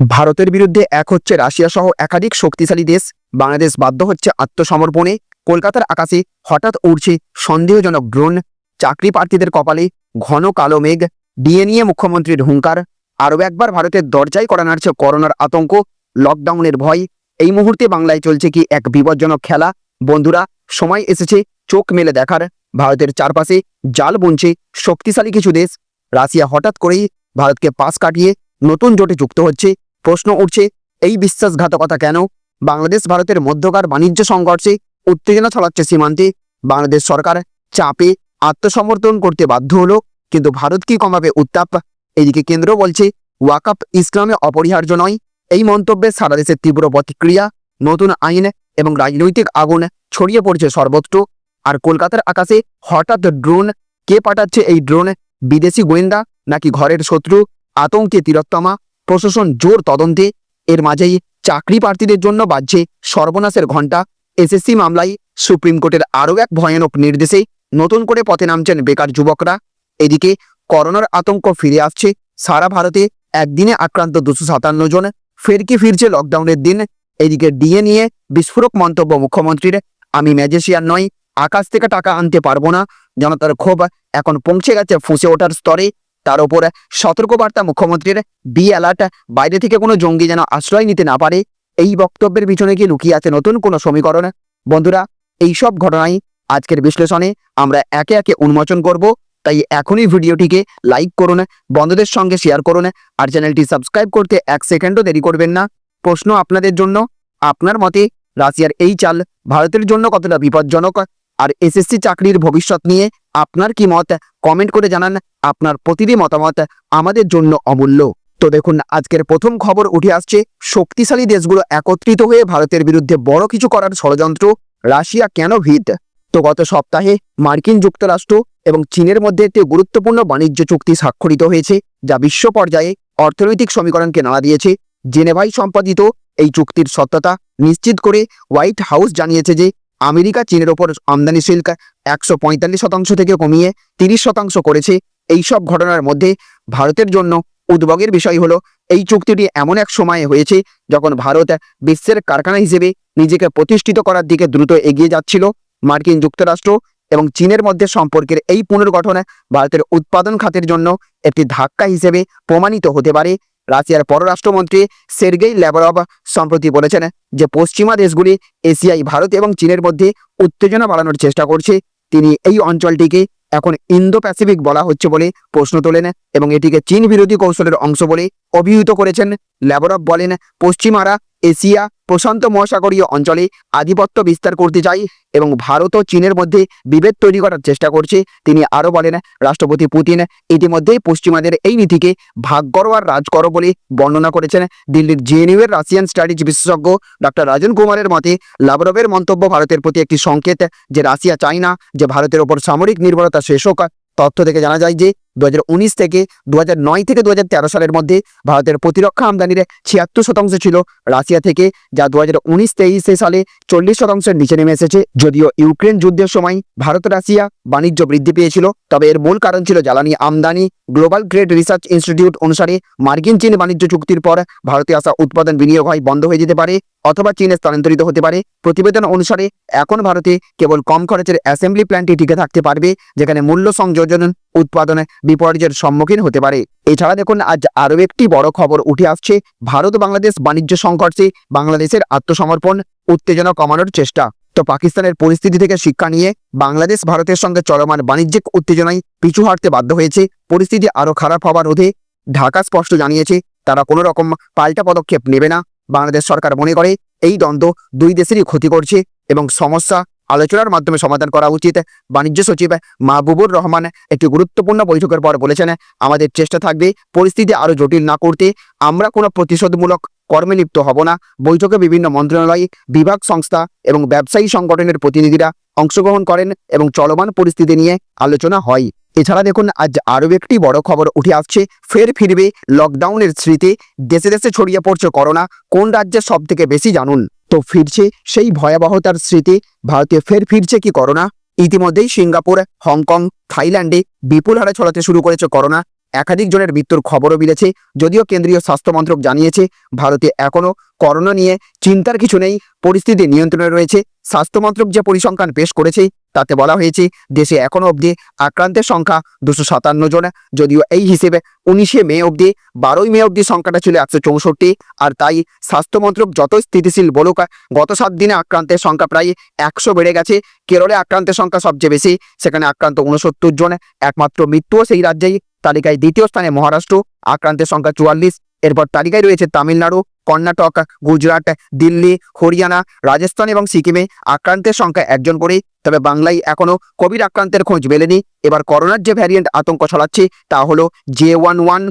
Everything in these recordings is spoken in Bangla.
ভারতের বিরুদ্ধে এক হচ্ছে রাশিয়া সহ একাধিক শক্তিশালী দেশ। বাংলাদেশ বাধ্য হচ্ছে আত্মসমর্পণে। কলকাতার আকাশে হঠাৎ উড়ছে সন্দেহজনক ড্রোন। চাকরি প্রার্থীদের কপালে ঘন কালো মেঘ। ডিএ নিয়ে মুখ্যমন্ত্রীর হুঙ্কার। আরও একবার ভারতের দরজায় করা নাড়ছে করোনার আতঙ্ক। লকডাউনের ভয়। এই মুহূর্তে বাংলায় চলছে কি এক বিপজ্জনক খেলা? বন্ধুরা, সময় এসেছে চোখ মেলে দেখার। ভারতের চারপাশে জাল বুনছে শক্তিশালী কিছু দেশ। রাশিয়া হঠাৎ করেই ভারতকে পাশ কাটিয়ে নতুন জোটে যুক্ত হচ্ছে। প্রশ্ন উঠছে, এই বিশ্বাসঘাতকতা কেন? বাংলাদেশ ভারতের মধ্যকার বাণিজ্য সংঘর্ষে উত্তেজনা ছড়াচ্ছে সীমান্তে। বাংলাদেশ সরকার চাপে আত্মসমর্পণ করতে বাধ্য হলো, কিন্তু ভারত কি কমাবে উত্তাপ? এদিকে কেন্দ্র বলছে ওয়াকাপ ইসলামে অপরিহার্য নয়। এই মন্তব্যে সারা দেশের তীব্র প্রতিক্রিয়া, নতুন আইন এবং রাজনৈতিক আগুন ছড়িয়ে পড়ছে সর্বত্র। আর কলকাতার আকাশে হঠাৎ ড্রোন, কে পাঠাচ্ছে এই ড্রোন? বিদেশি গোয়েন্দা নাকি ঘরের শত্রু? আতঙ্কে তিরোত্তমা প্রশাসন জোর তদন্তে। এর মাঝেই চাকরি প্রার্থীদের জন্য বাজছে সর্বনাশের ঘণ্টা। এসএসসি মামলায় সুপ্রিম কোর্টের আরও এক ভয়ানক নির্দেশে নতুন করে পথে নামছেন বেকার যুবকরা। এদিকে করোনার আতঙ্ক ফিরে আসছে সারা ভারতে। একদিনে আক্রান্ত দুশো সাতান্ন জন, ফের কি ফিরছে লকডাউনের দিন? এদিকে ডিএ নিয়ে বিস্ফোরক মন্তব্য মুখ্যমন্ত্রীর। আমি ম্যাজিশিয়ান নই, আকাশ থেকে টাকা আনতে পারব না। জনতার ক্ষোভ এখন পৌঁছে গেছে ফুঁসে ওঠার স্তরে। তার উপর সতর্কবার্তা মুখ্যমন্ত্রীর বি অ্যালার্ট। বাইরে থেকে কোনো জঙ্গি যেন আশ্রয় নিতে না পারে, এই বক্তব্যের পিছনে কি লুকিয়ে আছে নতুন কোনো সমীকরণ। বন্ধুরা, এই সব ঘটনাই আজকের বিশ্লেষণে আমরা একে একে উন্মোচন করব, তাই এখনই ভিডিওটিকে লাইক করুন, বন্ধুদের সঙ্গে শেয়ার করুন, আর চ্যানেলটি সাবস্ক্রাইব করতে এক সেকেন্ডও দেরি করবেন না। প্রশ্ন আপনাদের জন্য, আপনার মতে রাশিয়ার এই চাল ভারতের জন্য কতটা বিপজ্জনক? আর এসএসসি চাকরির ভবিষ্যৎ নিয়ে আপনার কি মত? কমেন্ট করে জানান আপনার প্রতিটি মতামত আমাদের জন্য অমূল্য। তো দেখুন, আজকের প্রথম খবর উঠে আসছে, শক্তিশালী দেশগুলো একত্রিত হয়ে ভারতের বিরুদ্ধে বড় কিছু করার ষড়যন্ত্র, রাশিয়া কেন ভিত? তো গত সপ্তাহে মার্কিন যুক্তরাষ্ট্র এবং চীনের মধ্যে একটি গুরুত্বপূর্ণ বাণিজ্য চুক্তি স্বাক্ষরিত হয়েছে, যা বিশ্ব পর্যায়ে অর্থনৈতিক সমীকরণকে নাড়া দিয়েছে। জেনেভাই সম্পাদিত এই চুক্তির সত্যতা নিশ্চিত করে হোয়াইট হাউস জানিয়েছে যে আমেরিকা চীনের ওপর আমদানি শুল্ক একশো শতাংশ থেকে কমিয়ে তিরিশ শতাংশ করেছে। এই সব ঘটনার মধ্যে ভারতের জন্য উদ্বেগের বিষয় হলো, এই চুক্তিটি এমন এক সময়ে হয়েছে যখন ভারত বিশ্বের কারখানা হিসেবে নিজেকে প্রতিষ্ঠিত করার দিকে দ্রুত এগিয়ে যাচ্ছিল। মার্কিন যুক্তরাষ্ট্র এবং চীনের মধ্যে সম্পর্কের এই পুনর্গঠন ভারতের উৎপাদন খাতের জন্য একটি ধাক্কা হিসেবে প্রমাণিত হতে পারে। রাশিয়ার পররাষ্ট্রমন্ত্রী সের্গেই ল্যাবরভ সম্প্রতি বলেছেন যে পশ্চিমা দেশগুলি এশিয়ায়, ভারত এবং চীনের মধ্যে উত্তেজনা বাড়ানোর চেষ্টা করছে। তিনি এই অঞ্চলটিকে এখন ইন্দো প্যাসিফিক বলা হচ্ছে বলে প্রশ্ন তোলেন এবং এটিকে চীন বিরোধী কৌশলের অংশ বলে অভিহিত করেছেন ল্যাবরভ বলেন পশ্চিমারা এশিয়া, প্রশান্ত মহাসাগরীয় অঞ্চলে আধিপত্য বিস্তার করতে চায় এবং ভারত ও চীনের মধ্যে বিভেদ তৈরি করার চেষ্টা করছে। তিনি আরও বলেন, রাষ্ট্রপতি পুতিন ইতিমধ্যেই পশ্চিমাদের এই নীতিকে ভাগ করো আর রাজ করো বলে বর্ণনা করেছেন। দিল্লির জেএনইউ এর রাশিয়ান স্টাডিজ বিশেষজ্ঞ ডক্টর রাজন কুমারের মতে লাভরবের মন্তব্য ভারতের প্রতি একটি সংকেত যে রাশিয়া চায় না, যে ভারতের ওপর সামরিক নির্ভরতা শেষ হোক। তথ্য থেকে জানা যায় যে দু হাজার উনিশ থেকে দু হাজার নয় থেকে দু হাজার তেরো সালের মধ্যে ভারতের প্রতিরক্ষা আমদানির ছিয়াত্তর শতাংশ ছিল রাশিয়া থেকে, যা দু হাজার উনিশ সালে চল্লিশ শতাংশের নিচে নেমে এসেছে। যদিও ইউক্রেন যুদ্ধের সময় ভারত রাশিয়া বাণিজ্য বৃদ্ধি পেয়েছিল, তবে এর মূল কারণ ছিল জ্বালানি আমদানি। গ্লোবাল গ্রেড রিসার্চ ইনস্টিটিউট অনুসারে মার্কিন চীন বাণিজ্য চুক্তির পর ভারতে আসা উৎপাদন বিনিয়োগ হয় বন্ধ হয়ে যেতে পারে অথবা চীনে স্থানান্তরিত হতে পারে। প্রতিবেদন অনুসারে এখন ভারতে কেবল কম খরচের অ্যাসেম্বলি প্ল্যান্টই টিকে থাকতে পারবে, যেখানে মূল্য সংযোজন উৎপাদনে বিপর্যয়ের সম্মুখীন হতে পারে। এছাড়া দেখুন, আজ আরও একটি বড় খবর উঠে আসছে, ভারত বাংলাদেশ বাণিজ্য সংঘর্ষে বাংলাদেশের আত্মসমর্পণ উত্তেজনা কমানোর চেষ্টা। তো পাকিস্তানের পরিস্থিতি থেকে শিক্ষা নিয়ে বাংলাদেশ ভারতের সঙ্গে চলমান বাণিজ্যিক উত্তেজনায় পিছু হাঁটতে বাধ্য হয়েছে। পরিস্থিতি আরও খারাপ হওয়ার রোধে ঢাকা স্পষ্ট জানিয়েছে, তারা কোনো রকম পাল্টা পদক্ষেপ নেবে না। বাংলাদেশ সরকার মনে করে, এই দ্বন্দ্ব দুই দেশেরই ক্ষতি করছে এবং সমস্যা আলোচনার মাধ্যমে সমাধান করা উচিত। বাণিজ্য সচিব মাহবুবুর রহমান একটি গুরুত্বপূর্ণ বৈঠকের পর বলেছেন, আমাদের চেষ্টা থাকবে পরিস্থিতি আরও জটিল না করতে। আমরা কোনো প্রতিশোধমূলক কর্মে লিপ্ত হব না। বৈঠকে বিভিন্ন মন্ত্রণালয়, বিভাগ সংস্থা এবং ব্যবসায়ী সংগঠনের প্রতিনিধিরা অংশগ্রহণ করেন এবং চলমান পরিস্থিতি নিয়ে আলোচনা হয়। এছাড়া দেখুন, আজ আরও একটি বড় খবর উঠে আসছে। ফের ফিরবে লকডাউনের স্মৃতি। দেশে দেশে ছড়িয়ে পড়ছে করোনা। কোন রাজ্যে সব থেকে বেশি জানুন? তো ফিরছে সেই ভয়াবহতার স্মৃতি। ভারতে ফের ফিরছে কি করোনা? ইতিমধ্যেই সিঙ্গাপুর, হংকং, থাইল্যান্ডে বিপুল হারে ছড়াতে শুরু করেছে করোনা। একাধিক জনের মৃত্যুর খবরও মিলেছে, যদিও কেন্দ্রীয় স্বাস্থ্যমন্ত্রক জানিয়েছে, ভারতে এখনও করোনা নিয়ে চিন্তার কিছু নেই, পরিস্থিতি নিয়ন্ত্রণে রয়েছে। স্বাস্থ্যমন্ত্রক যে পরিসংখ্যান পেশ করেছে তাতে বলা হয়েছে, দেশে এখনও অবধি আক্রান্তের সংখ্যা দুশো সাতান্ন জন, যদিও এই হিসেবে উনিশে মে অবধি, বারোই মে অবধি সংখ্যাটা ছিল একশো চৌষট্টি, আর তাই স্বাস্থ্য মন্ত্রক যত স্থিতিশীল বলুক, গত সাত দিনে আক্রান্তের সংখ্যা প্রায় একশো বেড়ে গেছে। কেরলে আক্রান্তের সংখ্যা সবচেয়ে বেশি, সেখানে আক্রান্ত উনসত্তর জন, একমাত্র মৃত্যুও সেই রাজ্যেই। তালিকায় দ্বিতীয় স্থানে মহারাষ্ট্র, আক্রান্তের সংখ্যা চুয়াল্লিশ এরপর তালিকায় রয়েছে তামিলনাড়ু, কর্ণাটক, গুজরাট, দিল্লি, হরিয়ানা, রাজস্থান এবং সিকিমে আক্রান্তের সংখ্যা একজন করে তবে বাংলায় এখনও কোভিড আক্রান্তের খোঁজ মেলেনি। এবার করোনার যে ভ্যারিয়েন্ট আতঙ্ক ছড়াচ্ছে তা হলো জে ওয়ান ওয়ান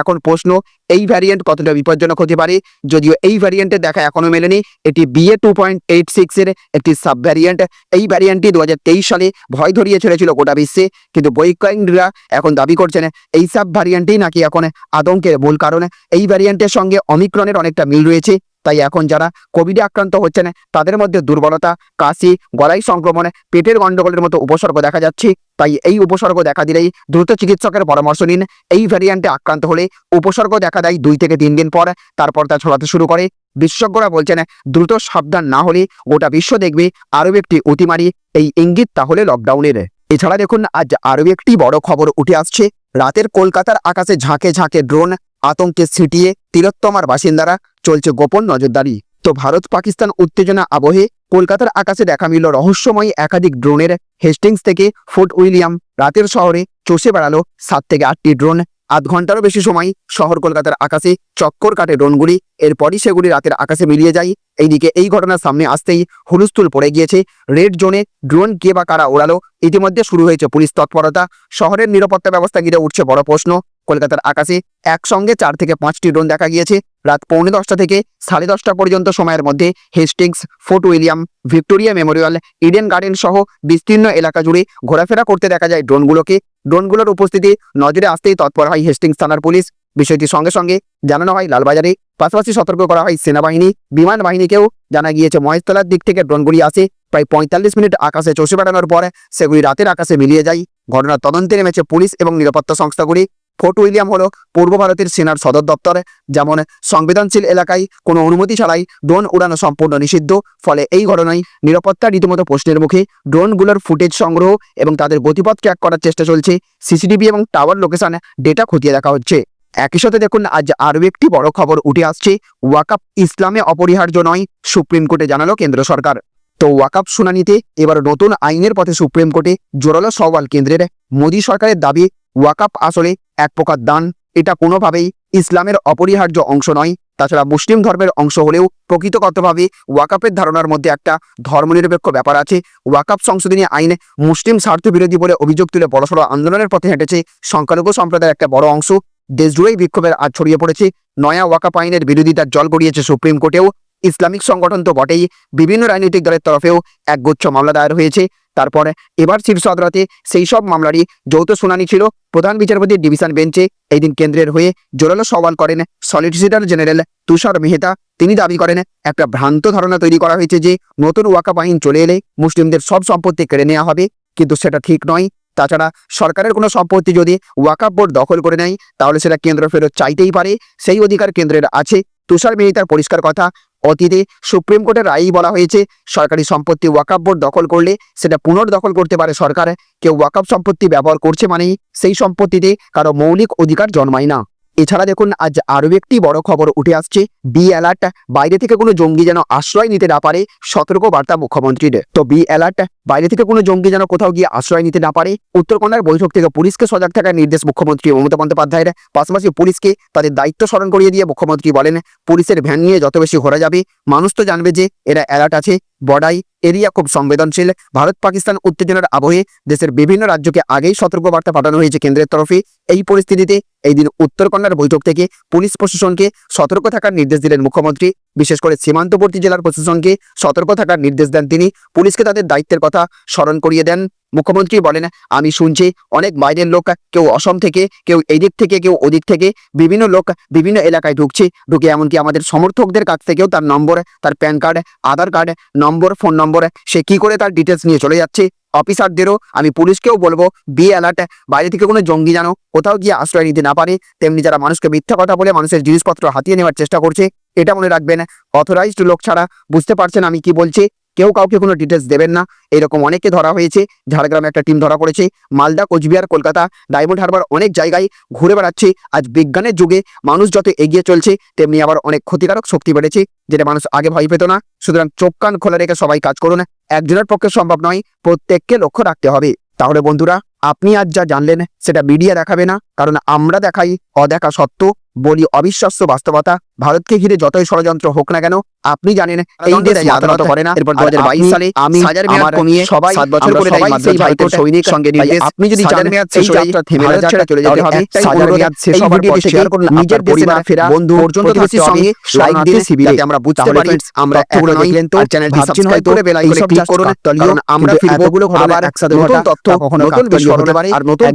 এখন প্রশ্ন, এই ভ্যারিয়েন্ট কতটা বিপজ্জনক হতে পারে? যদিও এই ভ্যারিয়েন্টের দেখা এখনও মেলেনি, এটি বিএ টু পয়েন্ট এইট সিক্সের একটি সাব ভ্যারিয়েন্ট এই ভ্যারিয়েন্টটি দু হাজার তেইশ সালে ভয় ধরিয়ে ছেড়েছিল গোটা বিশ্বে, কিন্তু বৈজ্ঞানিকরা এখন দাবি করছেন এই সাব ভ্যারিয়েন্টই নাকি এখন আতঙ্কের মূল কারণ। এই ভ্যারিয়েন্টের সঙ্গে অমিক্রনের অনেকটা মিল রয়েছে। তাই এখন যারা কোভিডে আক্রান্ত হচ্ছেন, তাদের মধ্যে দুর্বলতা, কাশি, গলাই সংক্রমণে, পেটের গণ্ডগোলের মতো উপসর্গ দেখা যাচ্ছে। তাই এই উপসর্গ দেখা দিলেই দ্রুত চিকিৎসকের পরামর্শ নিন। এই ভ্যারিয়েন্টে আক্রান্ত হলে উপসর্গ দেখা দেয় দুই থেকে তিন দিন পর, তারপর তা ছড়াতে শুরু করে। বিশেষজ্ঞরা বলছেন, দ্রুত সাবধান না হলে গোটা বিশ্ব দেখবে আরও একটি অতিমারি, এই ইঙ্গিত তাহলে লকডাউনের এছাড়া দেখুন, আজ আরও একটি বড় খবর উঠে আসছে। রাতের কলকাতার আকাশে ঝাঁকে ঝাঁকে ড্রোন আতঙ্কে ছিটিয়ে তিলোত্তমার বাসিন্দারা চলছে গোপন নজরদারি। তো ভারত পাকিস্তান উত্তেজনা আবহে কলকাতার আকাশে দেখা মিলল রহস্যময়ী একাধিক ড্রোনের হেস্টিংস থেকে ফোর্ট উইলিয়াম রাতের শহরে চষে বেড়ালো সাত থেকে আটটি ড্রোন। আধ ঘন্টারও বেশি সময় শহর কলকাতার আকাশে চক্কর কাটে ড্রোনগুলি, এরপরই সেগুলি রাতের আকাশে মিলিয়ে যায়। এইদিকে এই ঘটনার সামনে আসতেই হুলস্থুল পড়ে গিয়েছে। রেড জোনে ড্রোন কে বা কারা ওড়ালো, ইতিমধ্যে শুরু হয়েছে পুলিশ তৎপরতা। শহরের নিরাপত্তা ব্যবস্থা ঘিরে উঠছে বড় প্রশ্ন। কলকাতার আকাশে একসঙ্গে চার থেকে পাঁচটি ড্রোন দেখা গিয়েছে। রাত পৌনে দশটা থেকে সাড়ে দশটা পর্যন্ত সময়ের মধ্যে Hastings, Fort William, Victoria Memorial, Eden Garden সহ বিস্তীর্ণ এলাকা জুড়ে ঘোরাফেরা করতে দেখা যায় ড্রোনগুলোকে ড্রোনগুলোর উপস্থিতি নজরে আসতেই তৎপর হয় হেস্টিংস থানার পুলিশ। বিষয়টি সঙ্গে সঙ্গে জানানো হয় লালবাজারে। পাশাপাশি সতর্ক করা হয় সেনাবাহিনী, বিমান বাহিনীকেও জানা গিয়েছে মহেশতলার দিক থেকে ড্রোনগুলি আসে। প্রায় পঁয়তাল্লিশ মিনিট আকাশে চষে বেড়ানোর পর সেগুলি রাতের আকাশে মিলিয়ে যায়। ঘটনার তদন্তে নেমেছে পুলিশ এবং নিরাপত্তা সংস্থাগুলি। ফোর্ট উইলিয়াম হলো পূর্ব ভারতের সেনার সদর দপ্তর, যেমন সংবেদনশীল এলাকায় কোনো অনুমতি ছাড়াই ড্রোন উড়ানো সম্পূর্ণ নিষিদ্ধ। ফলে এই ঘটনায় নিরাপত্তা রীতিমতো প্রশ্নের মুখে ড্রোনগুলোর ফুটেজ সংগ্রহ এবং তাদের গতিপথ ট্র্যাক করার চেষ্টা চলছে। সিসিটিভি এবং টাওয়ার লোকেশন ডেটা খতিয়ে দেখা হচ্ছে। একই সাথে দেখুন, আজ আরও একটি বড় খবর উঠে আসছে। ওয়াকাপ ইসলামে অপরিহার্য নয়, সুপ্রিম কোর্টে জানালো কেন্দ্র সরকার। তো ওয়াকাপ শুনানিতে এবার নতুন আইনের পথে সুপ্রিম কোর্টে জোরালো সওয়াল কেন্দ্রের মোদী সরকারের দাবি ওয়াকাপ আসলে এক প্রকার দান। এটা কোনোভাবেই ইসলামের অপরিহার্য অংশ নয়। তাছাড়া মুসলিম ধর্মের অংশ হলেও প্রকৃতগতভাবে ওয়াকাপের ধারণার মধ্যে একটা ধর্মনিরপেক্ষ ব্যাপার আছে। ওয়াকাপ সংশোধনী আইন মুসলিম স্বার্থ বিরোধী বলে অভিযোগ তুলে বড়সড় আন্দোলনের পথে হেঁটেছে সংখ্যালঘু সম্প্রদায়ের একটা বড় অংশ। দেশজুড়েই বিক্ষোভের আজ ছড়িয়ে পড়েছে। নয়া ওয়াকাপ আইনের বিরোধিতার জল গড়িয়েছে সুপ্রিম কোর্টেও। ইসলামিক সংগঠন তো বটেই। বিভিন্ন রাজনৈতিক দলের তরফেও একগুচ্ছ মামলা দায়ের হয়েছে। তারপরে এবার শীর্ষ আদালতে সেই সব মামলারই যৌথ শুনানি ছিল। প্রধান বিচারপতির ডিভিশন বেঞ্চে এই দিন কেন্দ্রের হয়ে জোরালো সওয়াল করেন সলিসিটর জেনারেল তুষার মেহতা। তিনি দাবি করেন, একটা ভ্রান্ত ধারণা তৈরি করা হয়েছে যে নতুন ওয়াকাপ আইন চলে এলে মুসলিমদের সব সম্পত্তি কেড়ে নেওয়া হবে। কিন্তু সেটা ঠিক নয়। তাছাড়া সরকারের কোনো সম্পত্তি যদি ওয়াকাপ বোর্ড দখল করে নেয়, তাহলে সেটা কেন্দ্র ফেরত চাইতেই পারে। সেই অধিকার কেন্দ্রের আছে। তুষার মেহতার পরিষ্কার কথা অতীতে সুপ্রিম কোর্টের রায়ই বলা হয়েছে, সরকারি সম্পত্তি ওয়াকাপ বোর্ড দখল করলে সেটা পুনর্দখল করতে পারে সরকার। কেউ ওয়াকাপ সম্পত্তি ব্যবহার করছে মানেই সেই সম্পত্তিতে কারও মৌলিক অধিকার জন্মায় না। এছাড়া দেখুন, আজ আরও একটি বড় খবর উঠে আসছে। বি অ্যালার্ট বাইরে থেকে কোনো জঙ্গি যেন আশ্রয় নিতে না পারে সতর্ক বার্তা মুখ্যমন্ত্রীর। তো বি অ্যালার্ট বাইরে থেকে কোনো জঙ্গি যেন কোথাও গিয়ে আশ্রয় নিতে না পারে, উত্তরকন্যার বৈঠক থেকে পুলিশকে সজাগ থাকার নির্দেশ মুখ্যমন্ত্রী মমতা বন্দ্যোপাধ্যায়ের। পাশাপাশি পুলিশকে তাদের দায়িত্ব স্মরণ করিয়ে দিয়ে মুখ্যমন্ত্রী বলেন, পুলিশের ভ্যান নিয়ে যত বেশি ঘোরা যাবে, মানুষ তো জানবে যে, এরা অ্যালার্ট আছে বর্ডাই এরিয়া খুব সংবেদনশীল। ভারত, পাকিস্তান উত্তেজনার আবহে দেশের বিভিন্ন রাজ্যকে আগেই সতর্কবার্তা পাঠানো হয়েছে কেন্দ্রের তরফে। এই পরিস্থিতিতে এই দিন উত্তরকন্যার বৈঠক থেকে পুলিশ প্রশাসনকে সতর্ক থাকার নির্দেশ দিলেন মুখ্যমন্ত্রী। বিশেষ করে সীমান্তবর্তী জেলার প্রশাসনকে সতর্ক থাকার নির্দেশ দেন তিনি। পুলিশকে তাদের দায়িত্বের কথা স্মরণ করিয়ে দেন। মুখ্যমন্ত্রী বলেন, আমি শুনছি অনেক বাইরের লোক, কেউ অসম থেকে, কেউ এদিক থেকে, কেউ ওদিক থেকে, বিভিন্ন লোক বিভিন্ন এলাকায় ঢুকছে, ঢুকে এমনকি আমাদের সমর্থকদের কাছ থেকেও তার নম্বর, তার PAN card, Aadhaar card, number, phone number, সে কি করে তার ডিটেলস নিয়ে চলে যাচ্ছে। অফিসারদেরও আমি পুলিশকেও বলব বি অ্যালার্ট বাইরে থেকে কোনো জঙ্গি যেন কোথাও গিয়ে আশ্রয় নিতে না পারে। তেমনি যারা মানুষকে মিথ্যা কথা বলে মানুষের জিনিসপত্র হাতিয়ে নেওয়ার চেষ্টা করছে, এটা মনে রাখবেন। অথরাইজড লোক ছাড়া বুঝতে পারছেন আমি কি বলছি। কেউ কাউকে কোনো ডিটেলস দেবেন না। এরকম অনেকে ধরা হয়েছে, ঝাড়গ্রামে একটা টিম ধরা পড়েছে। মালদা, কোচবিহার, কলকাতা ডায়মন্ড হারবার অনেক জায়গায় ঘুরে বেড়াচ্ছে। আজ বিজ্ঞানের যুগে মানুষ যত এগিয়ে চলছে, তেমনি আবার অনেক ক্ষতিকারক শক্তি বেড়েছে, যেটা মানুষ আগে ভয় পেত না। সুতরাং চোখ কান খোলা রেখে সবাই কাজ করুন। একজনের পক্ষে সম্ভব নয়, প্রত্যেককে লক্ষ্য রাখতে হবে। তাহলে বন্ধুরা আপনি আজ যা জানলেন সেটা মিডিয়া দেখাবে না কারণ আমরা দেখাই অদেখা সত্য বলি অবিশ্বাস্য বাস্তবতা। ভারতকে ঘিরে যতই ষড়যন্ত্র হোক না কেন আপনি জানেন এই দেশ আদালত করে না। এরপর দু হাজার বাইশ সালে আমি সাজার মেয়াদ কমিয়ে সবাই সাত বছর করে সবাই সেই ভারতের সৈনিক সঙ্গে নির্দেশ। আপনি যদি সাজার মেয়াদ শেষ হয়ে থেমে না ছেড়ে চলে যেতে হবে। সাজার মেয়াদ শেষ হওয়ার পর শেয়ার করুন? নিজের পরিবার ফেরা বন্ধু পর্যন্ত প্রতিবেশীর সঙ্গে লাইক দিয়ে শিবিরে আমরা বুঝতে পারি আমরা তথ্যগুলো দেখলেন তো চ্যানেলটি সাবস্ক্রাইব করে বেল আইকনে ক্লিক করুন কারণ আমরা ফিরবো এতগুলো আবার একসাথে নতুন তথ্য কখনো নতুন বিষয় হতে পারে আর নতুন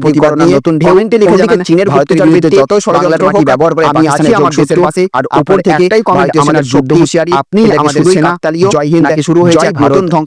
নতুন কমেন্টে লিখে জানান চীনের ভারতের বিরুদ্ধে যত ষড়যন্ত্র মাটি ব্যবহার করে আমি আছি আমার দেশের পাশে আর উপর থেকে একটাই কমেন্ট আমাদের যুদ্ধ হুঁশিয়ারি আপনি আমাদের সেনা জয় হিন্দ শুরু হয়েছে ভারত।